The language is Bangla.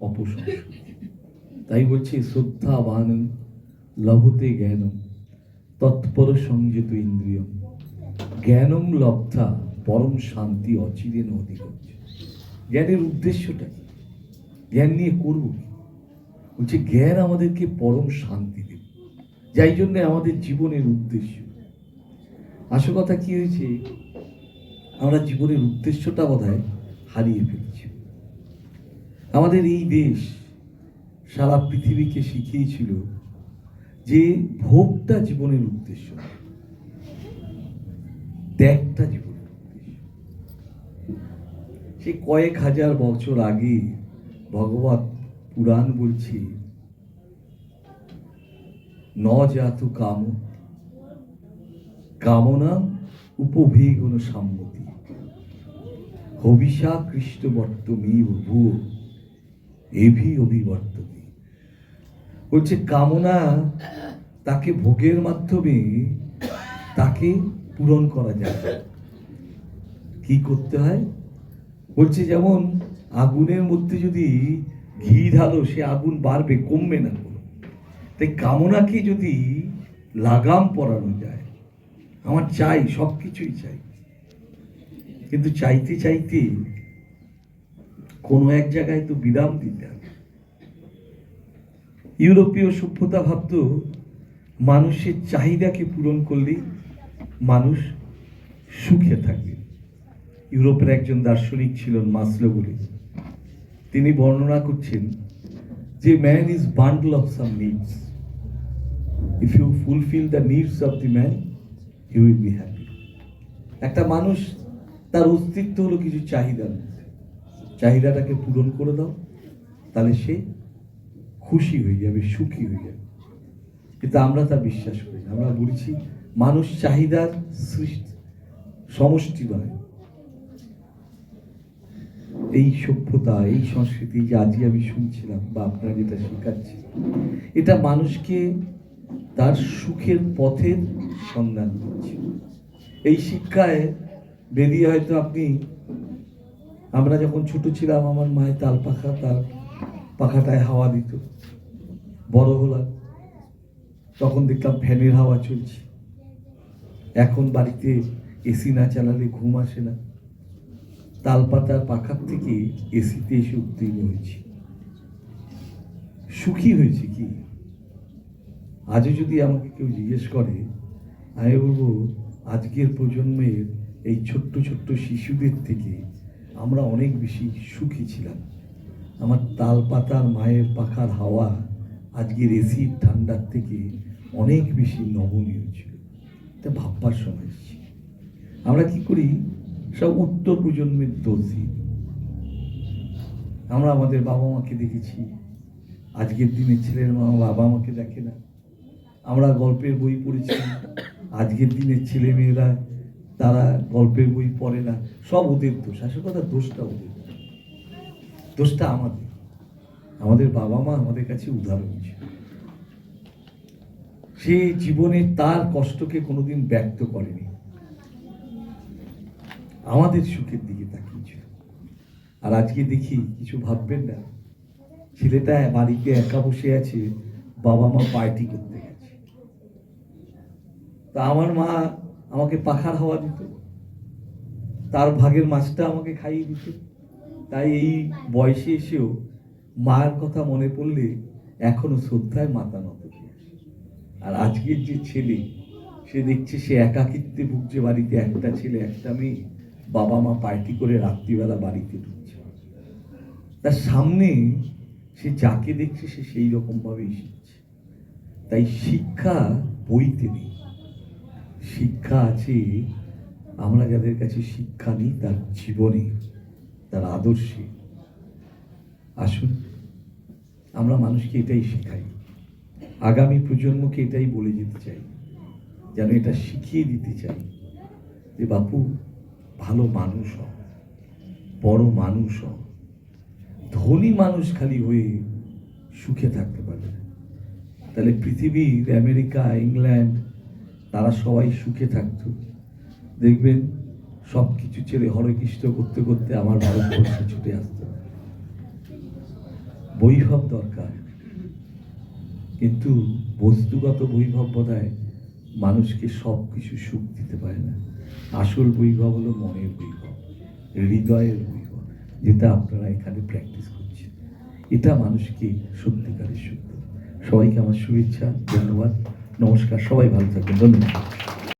অপসংস্কৃতি। তাই বলছে শ্রদ্ধাবান লভতে জ্ঞানম, তৎপর সংযত ইন্দ্রিয়ম। জ্ঞানম লব্ধা, পরম শান্তি অচিরেন অধিগচ্ছ জ্ঞানের উদ্দেশ্যটা জ্ঞান নিয়ে করব বলছে, জ্ঞান আমাদেরকে পরম শান্তি দেবে। যাই জন্য আমাদের জীবনের উদ্দেশ্য। আসল কথা কি হয়েছে? আমরা জীবনের উদ্দেশ্যটা বোধহয় হারিয়ে ফেলেছি। আমাদের এই দেশ সারা পৃথিবীকে শিখিয়েছিল যে ভোগটা জীবনের উদ্দেশ্য ত্যাগটা জীবনের উদ্দেশ্য। সে কয়েক হাজার বছর আগে ভগবত পুরাণ বলছে ন জাতু কাম, কামনা উপভেগন সম্মতি। হবিষা কৃষ্ণ বর্তমী ভুয় এভি অভিবর্তনী বলছে, কামনা তাকে ভোগের মাধ্যমে তাকে পূরণ করা যায়। কি করতে হয়? বলছে, যেমন আগুনের মধ্যে যদি ঘি ঢালো, সে আগুন বাড়বে, কমবে না তাই কামনাকে যদি লাগাম পরানো যায়, আমার চাই সব কিছুই চাই। কিন্তু চাইতে চাইতে কোনো এক জায়গায় তো বিরাম দিতে হবে। ইউরোপীয় সভ্যতা ভাবত, মানুষের চাহিদাকে পূরণ করলেই মানুষ সুখে থাকবে। ইউরোপের একজন দার্শনিক ছিলেন মাসলো বলে। তিনি বর্ণনা করছেন যে man is bundle of some needs if you fulfil the needs of the man you will be happy একটা মানুষ তার অস্তিত্ব হলো কিছু চাহিদা। চাহিদাটাকে পূরণ করে দাও, তাহলে সে খুশি হয়ে যাবে, সুখী হয়ে যাবে। কিন্তু আমরা তা বিশ্বাস করি। আমরা বলছি মানুষ চাহিদার সৃষ্টি, সমষ্টি নয়। এই সভ্যতা, এই সংস্কৃতি যে আজকে আমি শুনছিলাম বা আপনারা যেটা শেখাচ্ছি এটা মানুষকে তার সুখের পথের সন্ধান দিচ্ছে। এই শিক্ষায় বেরিয়ে হয়তো আপনি, আমরা যখন ছোট ছিলাম, আমার মায়ের তাল পাখা তার পাখাটায় হাওয়া দিত। বড় হলাম, তখন দেখলাম ফ্যানের হাওয়া চলছে। এখন বাড়িতে এসি না চালালে ঘুম আসে না। তালপাতার পাখার থেকে এসিতে এসে উত্তীর্ণ হয়েছি। সুখী হয়েছে কি? আজও যদি আমাকে কেউ জিজ্ঞেস করে, আমি বলব, আজকের প্রজন্মের এই ছোট্ট ছোট্ট শিশুদের থেকে আমরা অনেক বেশি সুখী ছিলাম। আমার তাল পাতার মায়ের পাখার হাওয়া আজকের এসির ঠান্ডার থেকে অনেক বেশি নমনীয় ছিল। তা ভাববার সময় এসেছে। আমরা কি করি? সব উত্তর প্রজন্মের দোষী। আমরা আমাদের বাবা মাকে দেখেছি। আজকের দিনে ছেলের মা বাবা মাকে দেখে না। আমরা গল্পের বই পড়েছি। আজকের দিনের ছেলে মেয়েরা তারা গল্পের বই পড়ে না, সব ওদের দোষ। আসল কথা, দোষটা ওদের। দোষটা আমাদের। আমাদের বাবা মা আমাদের কাছে উদাহরণ ছিল। সে জীবনে তার কষ্টকে কোনোদিন ব্যক্ত করেনি। আমাদের সুখের দিকে তাকিয়েছিল। আর আজকে দেখি, কিছু ভাববেন না। ছেলেটা বাড়িতে একা বসে আছে, বাবা মা পার্টি করতে গেছে। তা আমার মা আমাকে পাখার হাওয়া দিত। তার ভাগের মাছটা আমাকে খাইয়ে দিত। তাই এই বয়সে এসেও মায়ের কথা মনে পড়লে এখনও শ্রদ্ধায় মাতা নত। আর আজকের যে ছেলে, সে দেখছে সে একাকিত্বে ভুগছে বাড়িতে একটা ছেলে, একটা মেয়ে। বাবা মা পার্টি করে রাত্রিবেলা বাড়িতে ঢুকছে। তার সামনে সে যাকে দেখছে, সে সেই রকম ভাবেই শিখছে তাই শিক্ষা বইতে নেই। শিক্ষা আছে, আমরা যাদের কাছে শিক্ষা নিই, তার জীবনে, তার আদর্শে। আসুন, আমরা মানুষকে এটাই শেখাই। আগামী প্রজন্মকে এটাই বলে যেতে চাই, যেন এটা শিখিয়ে দিতে চাই যে, বাপু, ভালো মানুষ হ বড় মানুষ হ ধনী মানুষ খালি হয়ে সুখে থাকতে পারবে না। তাহলে পৃথিবীর আমেরিকা, ইংল্যান্ড তারা সবাই সুখে থাকতো। দেখবেন সব কিছু ছেড়ে হরে কৃষ্ণ করতে করতে আমার ভারতবর্ষে ছুটে আসতো। বৈভব দরকার। কিন্তু বস্তুগত বৈভব বোধহয় মানুষকে সব কিছু সুখ দিতে পারে না। আসল বৈভব হলো মনের বৈভব, হৃদয়ের বৈভব, যেটা আপনারা এখানে প্র্যাকটিস করছেন। এটা মানুষকে সত্যিকারের সুখ সবাইকে আমার শুভেচ্ছা, ধন্যবাদ। নমস্কার সবাই ভালো থাকবেন ধন্যবাদ